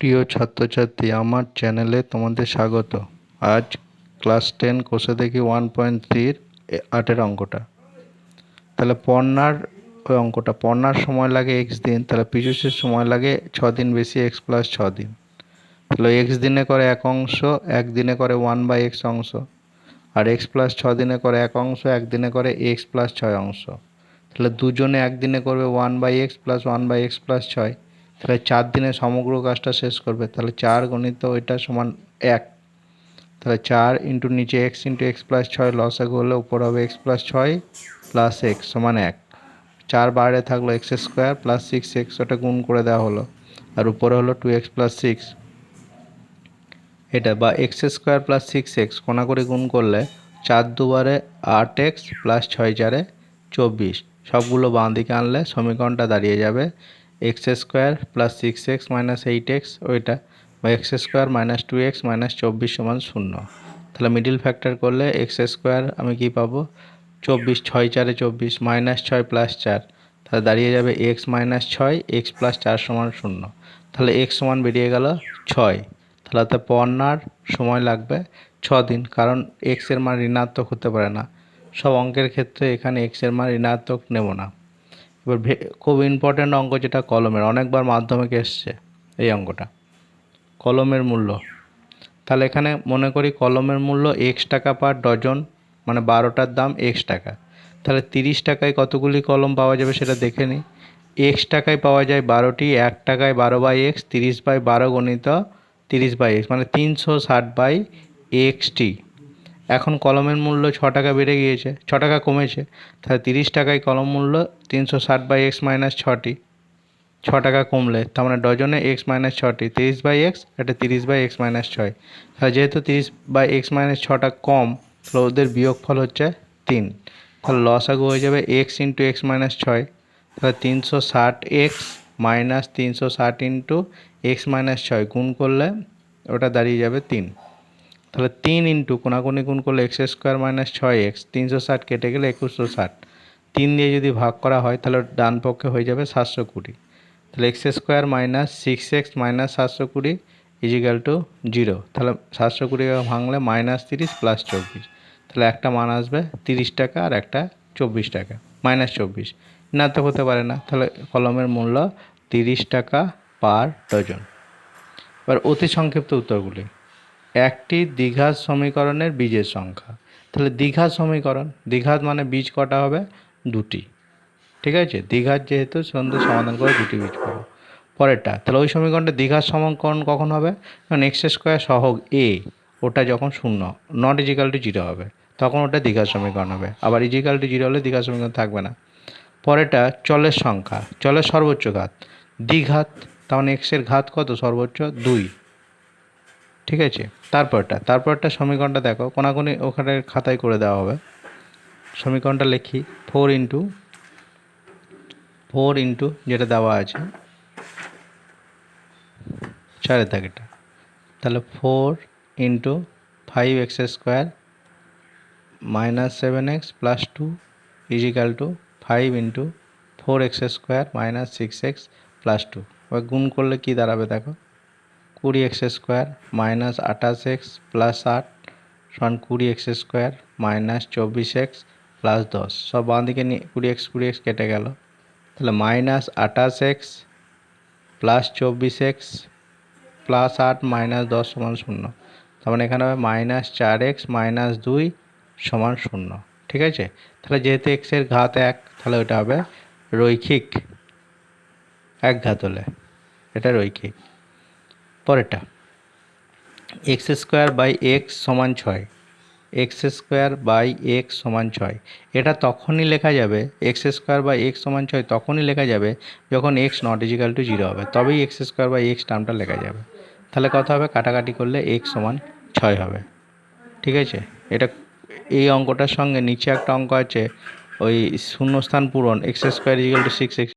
প্রিয় ছাত্রছাত্রী, আমার চ্যানেলে তোমাদের স্বাগত। আজ ক্লাস টেন কোষে দেখি ওয়ান পয়েন্ট থ্রির আটের অঙ্কটা। তাহলে পড়নার ওই অঙ্কটা, পড়নার সময় লাগে এক্স দিন, তাহলে পিছুসের সময় লাগে ছ দিন বেশি এক্স প্লাস ছ দিন। তাহলে এক্স দিনে করে এক অংশ, এক দিনে করে ওয়ান বাই এক্স অংশ। আর এক্স প্লাস ছ দিনে করে এক অংশ, এক দিনে করে এক্স প্লাস ছয় অংশ। তাহলে দুজনে একদিনে করবে one by x plus one by x plus ছয়। তাহলে চার দিনে সমগ্র কাজটা শেষ করবে, তাহলে চার গণিত ওইটা সমান এক। তাহলে চার ইন্টু নিচে এক্স ইন্টু এক্স প্লাস ছয় লসাগু হলে উপর হবে এক্স প্লাস ছয় প্লাস এক্স সমান এক। চার বাইরে থাকল x square plus six x ওটা গুণ করে দেওয়া হলো। আর উপরে হলো টু এক্স প্লাস সিক্স এটা বা x square plus six x কোনা করে গুণ করলে চার দুবারে আট এক্স প্লাস ছয় চারে চব্বিশ। সবগুলো বাঁ দিকে আনলে সমীকরণটা দাঁড়িয়ে যাবে। X square plus six x minus eight x ওইটা বা x square minus two x minus চব্বিশ সমান শূন্য। তাহলে মিডিল ফ্যাক্টর করলে এক্স স্কোয়ার আমি কি পাবো? চব্বিশ ছয় চারে চব্বিশ মাইনাস ছয় প্লাস চার। তাহলে দাঁড়িয়ে যাবে এক্স মাইনাস ছয়, এক্স প্লাস চার সমান শূন্য। তাহলে এক্স সমান বেরিয়ে গেল ছয়। তাহলে তাতে পড়নার সময় লাগবে ছ দিন কারণ এক্সের মান ঋণাত্মক হতে পারে না। সব অঙ্কের ক্ষেত্রে এখানে এক্সের মান ঋণাত্মক নেব না। এবার খুব ইম্পর্ট্যান্ট অঙ্ক যেটা কলমের। অনেকবার মাধ্যমিক এসছে এই অঙ্কটা। কলমের মূল্য। তাহলে এখানে মনে করি কলমের মূল্য এক্স টাকা পার ডজন মানে বারোটার দাম এক্স টাকা। তাহলে তিরিশ টাকায় কতগুলি কলম পাওয়া যাবে সেটা দেখে নিই। এক্স টাকায় পাওয়া যায় বারোটি, এক টাকায় বারো বাই এক্স তিরিশ বাই বারো গণিত তিরিশ বাই এক্স মানে তিনশো ষাট বাই এক্সটি এখন কলমের মূল্য ছ টাকা বেড়ে গিয়েছে, ছ টাকা কমেছে। তাহলে তিরিশ টাকায় কলম মূল্য তিনশো ষাট বাই এক্স মাইনাস ছটি ছ টাকা কমলে, তার মানে ডজনে এক্স মাইনাস ছটি তিরিশ বাই এক্স, এটা তিরিশ বাই এক্স মাইনাস ছয়। তাহলে যেহেতু তিরিশ বাই এক্স মাইনাস ছটা কম, তাহলে ওদের বিয়োগফল হচ্ছে তিন। তাহলে লসাগু হয়ে যাবে এক্স ইন্টু এক্স মাইনাস ছয়। তাহলে তিনশো ষাট এক্স মাইনাস তিনশো ষাট ইন্টু এক্স মাইনাস ছয় গুণ করলে ওটা দাঁড়িয়ে যাবে তিন। তাহলে তিন ইন্টু কোনাকুনি গুণ করলে এক্স স্কোয়ার মাইনাস ছয় এক্স তিনশো ষাট কেটে গেলে একুশশো ষাট। তিন দিয়ে যদি ভাগ করা হয়, তাহলে ডান পক্ষে হয়ে যাবে সাতশো কুড়ি। তাহলে x square minus six x minus সাতশো কুড়ি ইজিক্যাল টু জিরো তাহলে সাতশো কুড়ি ভাঙলে মাইনাস তিরিশ প্লাস চব্বিশ। তাহলে একটা মান আসবে তিরিশ টাকা আর একটা চব্বিশ টাকা মাইনাস চব্বিশ। না তো হতে পারে না, তাহলে কলমের মূল্য তিরিশ টাকা পার ডজন এবার অতি সংক্ষিপ্ত উত্তরগুলি। একটি দ্বিঘাত সমীকরণের বীজের সংখ্যা। তাহলে দ্বিঘাত সমীকরণ, দ্বিঘাত মানে বীজ কটা হবে? দুটি। ঠিক আছে? দ্বিঘাত যেহেতু সুন্দর সমাধান করে দুটি বীজ পাবো পরেরটা, তাহলে ওই সমীকরণটা দ্বিঘাত সমীকরণ কখন হবে? যখন এক্স স্কোয়ার সহগ এ ওটা যখন শূন্য নট ইজিক্যাল টু জিরো হবে, তখন ওটা দ্বিঘাত সমীকরণ হবে। আবার ইজিক্যাল টু জিরো হলে দ্বিঘাত সমীকরণ থাকবে না। পরেরটা, চলের সংখ্যা, চলের সর্বোচ্চ ঘাত। দ্বিঘাত, তার মানে এক্সের ঘাত কত? সর্বোচ্চ দুই। ঠিক আছে? তারপরটা তারপরটা সমীকরণটা দেখো, কোনাকুনি ওখানে খাতায় করে দেওয়া হবে। সমীকরণটা লিখি ফোর ইন্টু ফোর ইন্টু যেটা দেওয়া আছে, চারের দাগেটা তাহলে four into five x square minus seven x plus two equal two five into four x square minus six x plus two এবার গুণ করলে কী দাঁড়াবে দেখো? কুড়ি এক্স স্কোয়ার মাইনাস আঠাশ এক্স প্লাস আট সমান কুড়ি এক্স স্কোয়ার মাইনাস চব্বিশ এক্স প্লাস দশ। সব বাঁ দিকে নিয়ে কুড়ি এক্স কুড়ি এক্স কেটে গেল। তাহলে মাইনাস আঠাশ এক্স প্লাস চব্বিশ এক্স প্লাস আট মাইনাস দশ সমান শূন্য। তার মানে এখানে হবে মাইনাস চার এক্স মাইনাস দুই সমান শূন্য। ঠিক আছে? তাহলে যেহেতু এক্সের ঘাত এক, তাহলে ওটা হবে রৈখিক এক ঘাত হলে এটা রৈখিক। পরেরটা। এক্স স্কোয়ার বাই এক্স সমান ছয়। এক্স স্কোয়ার বাই এক্স সমান ছয়। এটা তখনই লেখা যাবে এক্স স্কোয়ার বাই এক্স সমান ছয় তখনই লেখা যাবে যখন X not equal to zero হবে। তবেই এক্স স্কোয়ার বাই এক্স টার্মটা লেখা যাবে। তাহলে কত হবে? কাটাকাটি করলে এক্স সমান ছয় হবে। ঠিক আছে? এটা এই অঙ্কটার সঙ্গে নিচে একটা অঙ্ক আছে, ওই শূন্যস্থান পূরণ x square equal to six x